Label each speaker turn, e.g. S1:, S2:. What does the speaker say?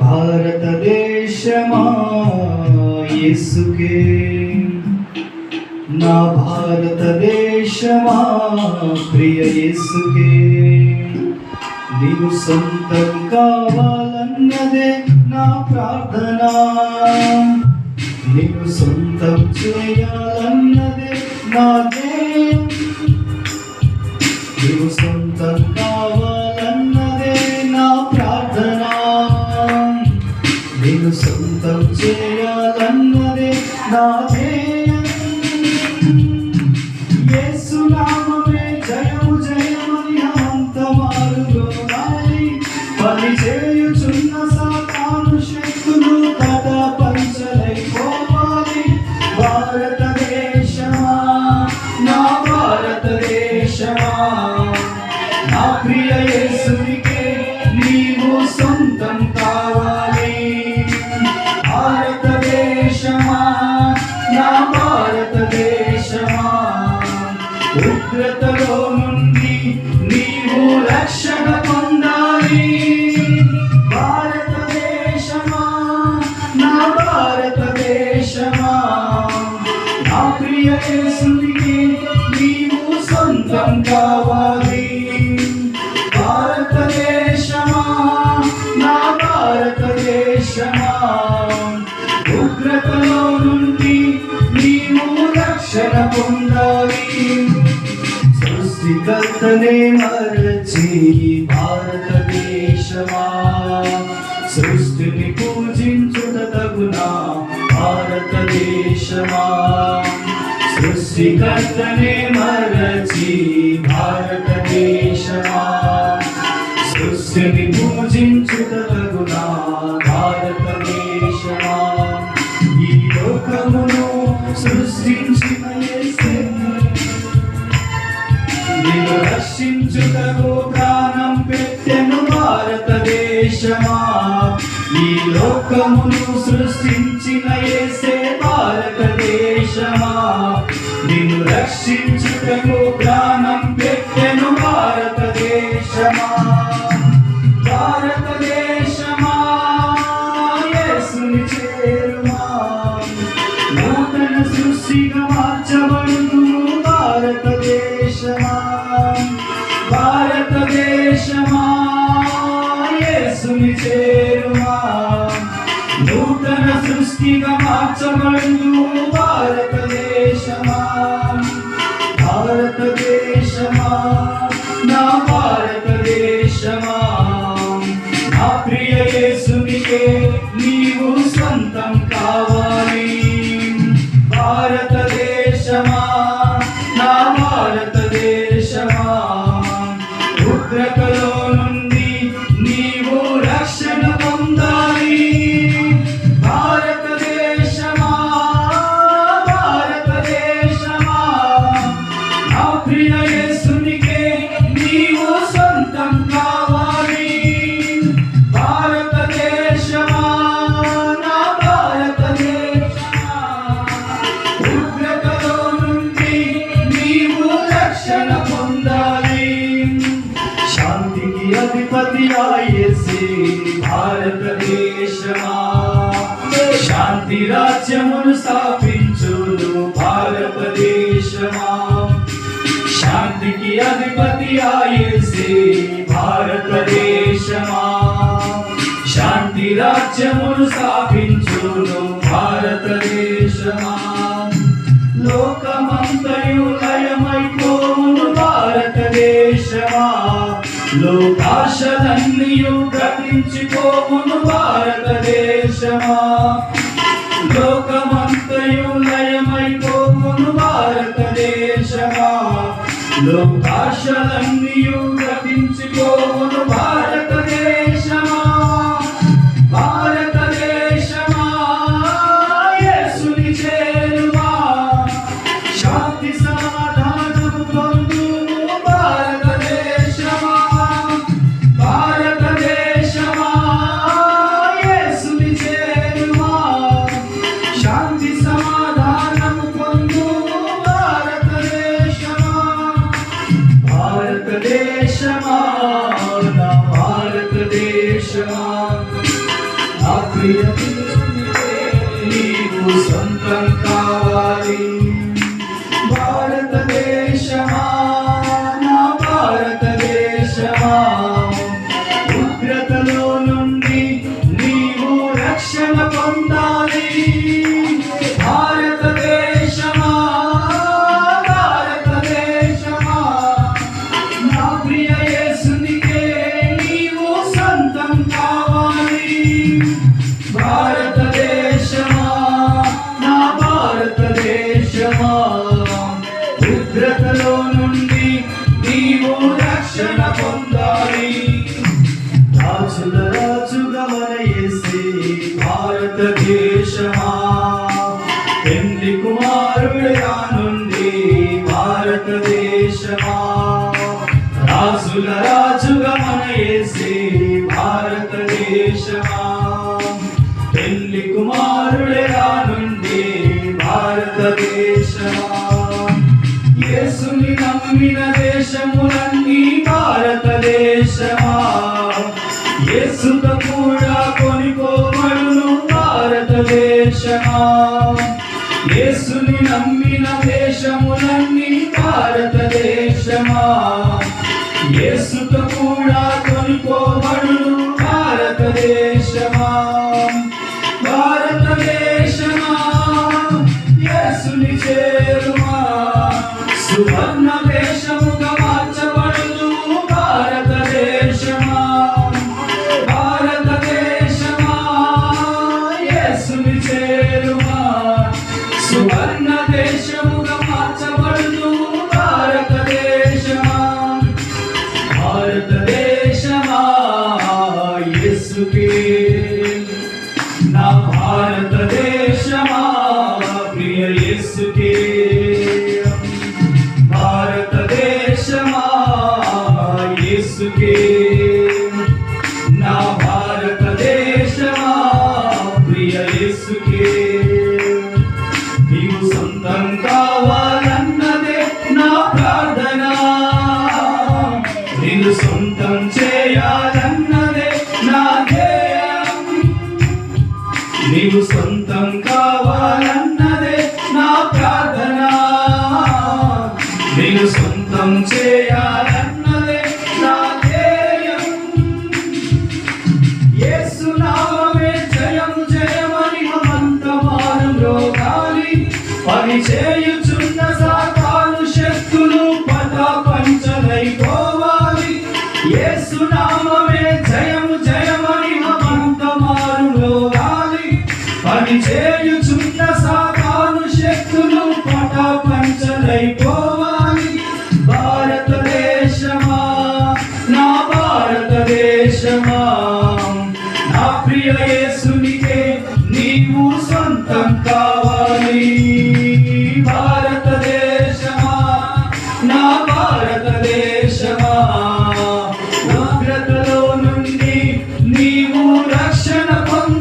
S1: భారతదేశమా? యేసుకే. నా భారతదేశమా? ప్రియ యేసుకే. నీవు సొంతం కావాలన్నదే నా ప్రార్థన. నీవు సొంతం చేయాలన్నదే నా ధ్యేయం. నీవు సొంతం కావాలి Lord. నీవు రక్షణ పొందాలి. భారతదేశమా? నా భారతదేశమా? నా ప్రియ సృష్టిని పూజించుట తగునా భారతదేశమా? సృష్టికర్తనే మరచి భారతదేశమా? సృష్టిని పూజించుట తగునా భారతదేశమా? ఈ లోకమును సృష్టించిన నిన్ను రక్షించుటకు ప్రాణం పెట్టెను భారతదేశమా? ఈ లోకమును సృష్టించిన ఏసే భారతదేశమా నిన్ను రక్షించుటకు ప్రాణం పెట్టెను భారతదేశమా భారతదేశమా యేసుని చేరుమా? నూతన సృష్టిగా మార్చబడును భారతదేశమా సృష్టిగా శాంతికి అధిపతి ఆయేసి భారతదేశమా శాంతి రాజ్యమును స్థాపించును భారతదేశమా శాంతికి అధిపతి ఆయేసి భారతదేశమా శాంతి రాజ్యమును స్థాపించును భారతదేశమా లోకమంతయు లోకాశలన్నీయు గతించిపోవును భారతదేశమా? లోకమంతయు లయమైపోవును భారతదేశమా? లోకాశలన్నీయు గతించిపోవును నా సొంతం కావాలి. భారతదేశమా నా భారతదేశమా. ఉగ్రతలో నుండి నీవు రక్షణ పొందా రాజుల రాజుగా మన యేసే భారతదేశమా. పెళ్ళి కుమారుడిగా నుండి భారతదేశమా. యేసుని నమ్మిన దేశములన్నీ భారతదేశమా. యేసుతో కూడా కొనిపోబడును భారతదేశమా. యేసుని నమ్మిన దేశములన్నీ భారతదేశమా. యేసుతో కూడా నా భారతదేశమా ప్రియ యేసుకే భారతదేశమా నీవు సొంతం కావాలన్నదే నా ప్రార్థన. నేను సొంతం చే భారతదేశమా? నా ప్రియ యేసునికే నీవు సొంతం కావాలి. భారతదేశమా? నా భారతదేశమా? ఉగ్రతలో నుండి నీవు రక్షణ పొందాలి.